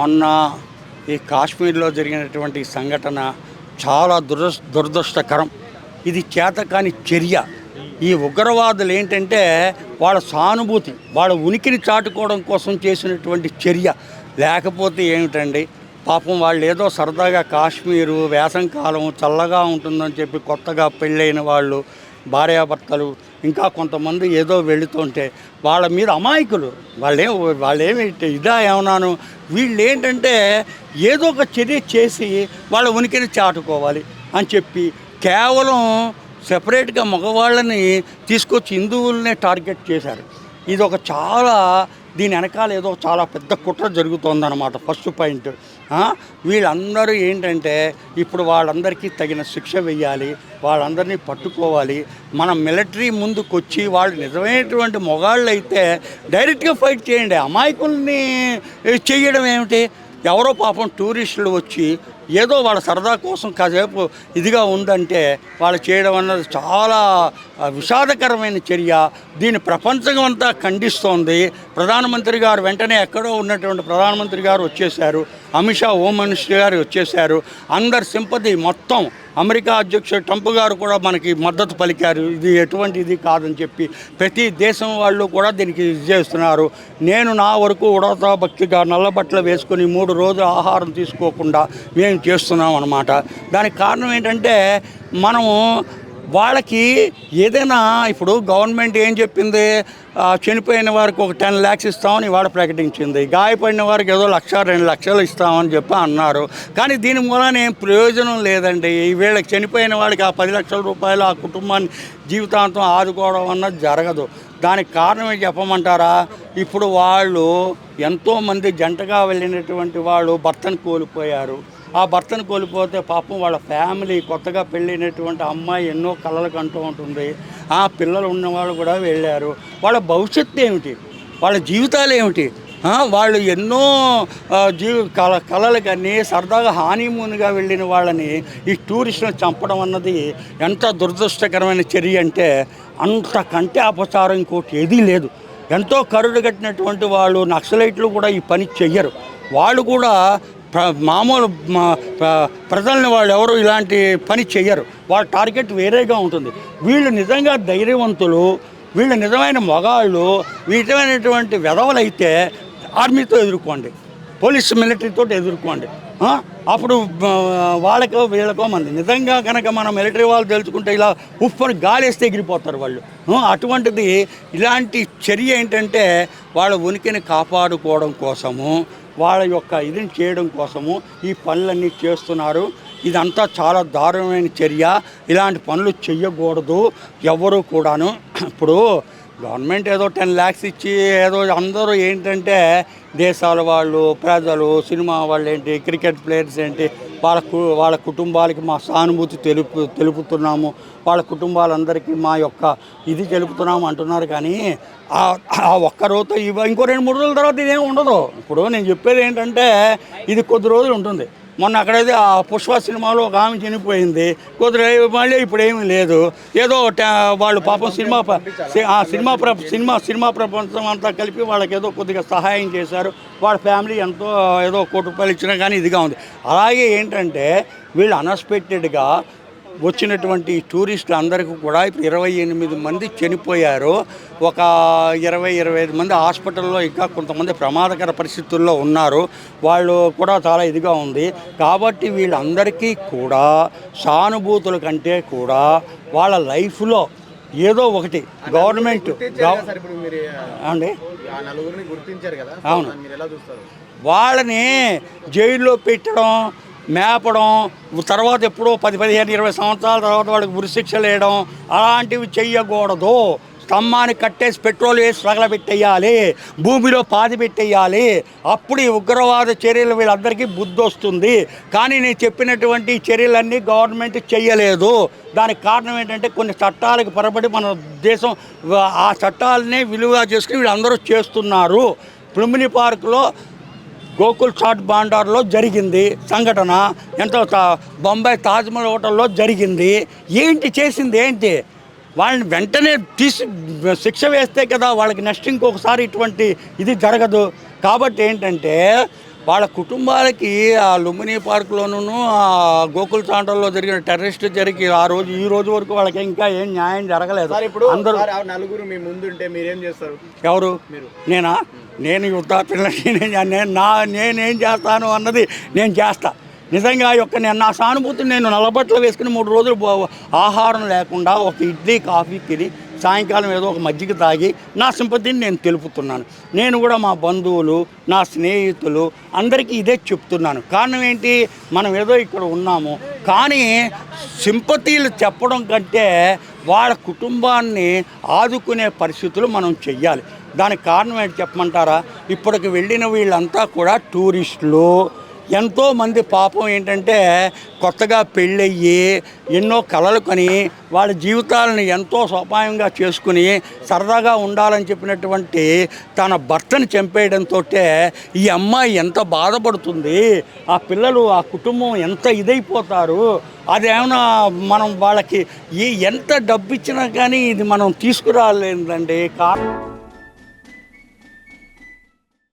మొన్న ఈ కాశ్మీర్లో జరిగినటువంటి సంఘటన చాలా దురదృ దురదృష్టకరం. ఇది చేతకాని చర్య. ఈ ఉగ్రవాదులు ఏంటంటే వాళ్ళ సానుభూతి వాళ్ళ ఉనికిని చాటుకోవడం కోసం చేసినటువంటి చర్య. లేకపోతే ఏమిటండి? పాపం వాళ్ళు ఏదో సరదాగా కాశ్మీరు వేసంకాలం చల్లగా ఉంటుందని చెప్పి కొత్తగా పెళ్ళైన వాళ్ళు భార్యాభర్తలు ఇంకా కొంతమంది ఏదో వెళుతుంటే వాళ్ళ మీద అమాయకులు. వాళ్ళేం వాళ్ళేమి ఇదా ఏమన్నాను? వీళ్ళు ఏంటంటే ఏదో ఒక చర్య చేసి వాళ్ళ ఉనికిని చాటుకోవాలి అని చెప్పి కేవలం సెపరేట్గా మగవాళ్ళని తీసుకొచ్చి హిందువులనే టార్గెట్ చేశారు. ఇది ఒక చాలా దీని వెనకాల ఏదో చాలా పెద్ద కుట్ర జరుగుతోందన్నమాట. ఫస్ట్ పాయింట్ వీళ్ళందరూ ఏంటంటే ఇప్పుడు వాళ్ళందరికీ తగిన శిక్ష వెయ్యాలి వాళ్ళందరినీ పట్టుకోవాలి. మన మిలిటరీ ముందుకు వచ్చి వాళ్ళు నిజమైనటువంటి మొగాళ్ళు అయితే డైరెక్ట్గా ఫైట్ చేయండి. అమాయకుల్ని చేయడం ఏమిటి ఎవరో పాపం టూరిస్టులు వచ్చి ఏదో వాళ్ళ సరదా కోసం కాసేపు ఇదిగా ఉందంటే వాళ్ళు చేయడం అన్నది చాలా విషాదకరమైన చర్య. దీన్ని ప్రపంచం అంతా ఖండిస్తోంది. ప్రధానమంత్రి గారు వెంటనే ఎక్కడో ఉన్నటువంటి ప్రధానమంత్రి గారు వచ్చేసారు అమిత్ షా హోమ్ మినిస్టర్ గారు వచ్చేసారు అందరి సింపతి మొత్తం అమెరికా అధ్యక్షుడు ట్రంప్ గారు కూడా మనకి మద్దతు పలికారు. ఇది ఎటువంటిది కాదని చెప్పి ప్రతి దేశం వాళ్ళు కూడా దీనికి ఇది చేస్తున్నారు. నేను నా వరకు ఉడతా భక్తిగా నల్ల బట్టలు వేసుకొని మూడు రోజులు ఆహారం తీసుకోకుండా మేము చేస్తున్నాం అన్నమాట. దానికి కారణం ఏంటంటే మనము వాళ్ళకి ఏదైనా ఇప్పుడు గవర్నమెంట్ ఏం చెప్పింది? చనిపోయిన వారికి ఒక టెన్ ల్యాక్స్ ఇస్తామని ఇవాళ ప్రకటించింది. గాయపడిన వారికి ఏదో లక్ష రెండు లక్షలు ఇస్తామని చెప్పి అన్నారు. కానీ దీని మూలన ఏం ప్రయోజనం లేదండి. ఈ వీళ్ళకి చనిపోయిన వాడికి ఆ పది లక్షల రూపాయలు ఆ కుటుంబాన్ని జీవితాంతం ఆదుకోవడం అన్నది జరగదు. దానికి కారణం చెప్పమంటారా? ఇప్పుడు వాళ్ళు ఎంతోమంది జంటగా వెళ్ళినటువంటి వాళ్ళు భర్తను కోల్పోయారు. ఆ భర్తను కోల్పోతే పాపం వాళ్ళ ఫ్యామిలీ కొత్తగా పెళ్ళైనటువంటి అమ్మాయి ఎన్నో కలలు కంటూ ఉంటుంది. ఆ పిల్లలు ఉన్నవాళ్ళు కూడా వెళ్ళారు. వాళ్ళ భవిష్యత్తు ఏమిటి? వాళ్ళ జీవితాలు ఏమిటి? వాళ్ళు ఎన్నో జీవ కల కళలు కానీ సరదాగా హానీమూన్గా వెళ్ళిన వాళ్ళని ఈ టూరిస్టులను చంపడం అన్నది ఎంత దురదృష్టకరమైన చర్య అంటే అంతకంటే అపచారం ఇంకోటి ఏదీ లేదు. ఎంతో కరుడు కట్టినటువంటి వాళ్ళు నక్సలైట్లు కూడా ఈ పని చెయ్యరు. వాళ్ళు కూడా మామూలు మా- ప్ర- ప్రజల్ని వాళ్ళు ఎవరు ఇలాంటి పని చెయ్యరు. వాళ్ళ టార్గెట్ వేరేగా ఉంటుంది. వీళ్ళు నిజంగా ధైర్యవంతులు వీళ్ళు నిజమైన మగాళ్ళు నిజమైనటువంటి వెధవలైతే ఆర్మీతో ఎదుర్కోండి. పోలీస్ మిలిటరీతో ఎదుర్కోండి. అప్పుడు వాళ్ళకో వీళ్ళకో మంది. నిజంగా కనుక మన మిలిటరీ వాళ్ళు తెలుసుకుంటే ఇలా ఉప్పని గాలేస్తే ఎగిరిపోతారు వాళ్ళు. అటువంటిది ఇలాంటి చర్య ఏంటంటే వాళ్ళ ఉనికిని కాపాడుకోవడం కోసము వాళ్ళ యొక్క ఇదిని చేయడం కోసము ఈ పనులన్నీ చేస్తున్నారు. ఇదంతా చాలా దారుణమైన చర్య. ఇలాంటి పనులు చెయ్యకూడదు. ఎవరు కూడాను. ఇప్పుడు గవర్నమెంట్ ఏదో టెన్ ల్యాక్స్ ఇచ్చి ఏదో అందరూ ఏంటంటే దేశాల వాళ్ళు ప్రజలు సినిమా వాళ్ళు ఏంటి క్రికెట్ ప్లేయర్స్ ఏంటి వాళ్ళ కు- వాళ్ళ కుటుంబాలకి మా సానుభూతి తెలుపు తెలుపుతున్నాము. వాళ్ళ కుటుంబాలందరికీ మా యొక్క ఇది తెలుపుతున్నాము అంటున్నారు కానీ ఆ- ఒక్క రోజుతో ఇంకో రెండు మూడు రోజుల తర్వాత ఇదేం ఉండదు. ఇప్పుడు నేను చెప్పేది ఏంటంటే ఇది కొద్ది రోజులు ఉంటుంది. మొన్న అక్కడైతే ఆ పుష్ప సినిమాలో ఒక ఆమె చనిపోయింది. కొద్దిగా మళ్ళీ ఇప్పుడు ఏమీ లేదు. ఏదో వాళ్ళు పాపం సినిమా ఆ సినిమా ప్ర సినిమా సినిమా ప్రపంచం అంతా కలిపి వాళ్ళకి ఏదో కొద్దిగా సహాయం చేశారు. వాళ్ళ ఫ్యామిలీ ఎంతో ఏదో కోటి రూపాయలు ఇచ్చినా కానీ ఇదిగా ఉంది. అలాగే ఏంటంటే వీళ్ళు అన్ఎక్స్పెక్టెడ్గా వచ్చినటువంటి టూరిస్టులు అందరికీ కూడా ఇప్పుడు ఇరవై ఎనిమిది మంది చనిపోయారు. ఒక ఇరవై ఇరవై ఐదు మంది హాస్పిటల్లో ఇంకా కొంతమంది ప్రమాదకర పరిస్థితుల్లో ఉన్నారు. వాళ్ళు కూడా చాలా ఇదిగా ఉంది. కాబట్టి వీళ్ళందరికీ కూడా సానుభూతుల కంటే కూడా వాళ్ళ లైఫ్లో ఏదో ఒకటి గవర్నమెంట్ అండి? అవును. వాళ్ళని జైల్లో పెట్టడం మేపడం తర్వాత ఎప్పుడో పది పదిహేను ఇరవై సంవత్సరాల తర్వాత వాళ్ళకి ఉరిశిక్షలు వేయడం అలాంటివి చెయ్యకూడదు. స్తంభానికి కట్టేసి పెట్రోల్ వేసి తగలబెట్టేయాలి భూమిలో పాది పెట్టేయాలి. అప్పుడు ఈ ఉగ్రవాద చర్యలు వీళ్ళందరికీ బుద్ధి వస్తుంది. కానీ నేను చెప్పినటువంటి చర్యలన్నీ గవర్నమెంట్ చెయ్యలేదు. దానికి కారణం ఏంటంటే కొన్ని చట్టాలకు పరబడి మన దేశం ఆ చట్టాలనే విలువగా చేసుకుని వీళ్ళందరూ చేస్తున్నారు. ప్లుమిని పార్కులో గోకుల్ చాట్ బాండార్లో జరిగింది సంఘటన. ఎంతో బొంబాయి తాజ్మహల్ హోటల్లో జరిగింది. ఏంటి చేసింది ఏంటి? వాళ్ళని వెంటనే తీసి శిక్ష వేస్తే కదా వాళ్ళకి నెక్స్ట్ ఇంకొకసారి ఇటువంటి ఇది జరగదు. కాబట్టి ఏంటంటే వాళ్ళ కుటుంబాలకి ఆ లుంబిని పార్కులోనూ ఆ గోకుల్ తాండల్లో జరిగిన టెర్రరిస్ట్ జరిగి ఆ రోజు ఈ రోజు వరకు వాళ్ళకి ఇంకా ఏం న్యాయం జరగలేదు. అందరూ నలుగురు మీ ముందుంటే మీరేం చేస్తారు? ఎవరు? మీరు. నేను యుద్ధాత్మ నేను నా నేనేం చేస్తాను అన్నది నేను చేస్తా. నిజంగా యొక్క నేను నా సానుభూతిని నేను నలబట్లు వేసుకుని మూడు రోజులు ఆహారం లేకుండా ఒక ఇడ్లీ కాఫీ తిని సాయంకాలం ఏదో ఒక మజ్జిగ తాగి నా సింపతిని నేను తెలుపుతున్నాను. నేను కూడా మా బంధువులు నా స్నేహితులు అందరికీ ఇదే చెప్తున్నాను. కారణం ఏంటి? మనం ఏదో ఇక్కడ ఉన్నాము కానీ సింపతీలు చెప్పడం కంటే వాళ్ళ కుటుంబాన్ని ఆదుకునే పరిస్థితులు మనం చెయ్యాలి. దానికి కారణం ఏంటి చెప్పమంటారా? ఇప్పటికి వెళ్ళిన వీళ్ళంతా కూడా టూరిస్టులు. ఎంతోమంది పాపం ఏంటంటే కొత్తగా పెళ్ళయ్యి ఎన్నో కలలు కొని వాళ్ళ జీవితాలను ఎంతో సోపాయంగా చేసుకుని సరదాగా ఉండాలని చెప్పినటువంటి తన భర్తను చంపేయడంతో ఈ అమ్మాయి ఎంత బాధపడుతుంది? ఆ పిల్లలు ఆ కుటుంబం ఎంత ఇదైపోతారు? అదేమైనా మనం వాళ్ళకి ఏ ఎంత డబ్బు ఇచ్చినా కానీ ఇది మనం తీసుకురాలేదండి. కారణం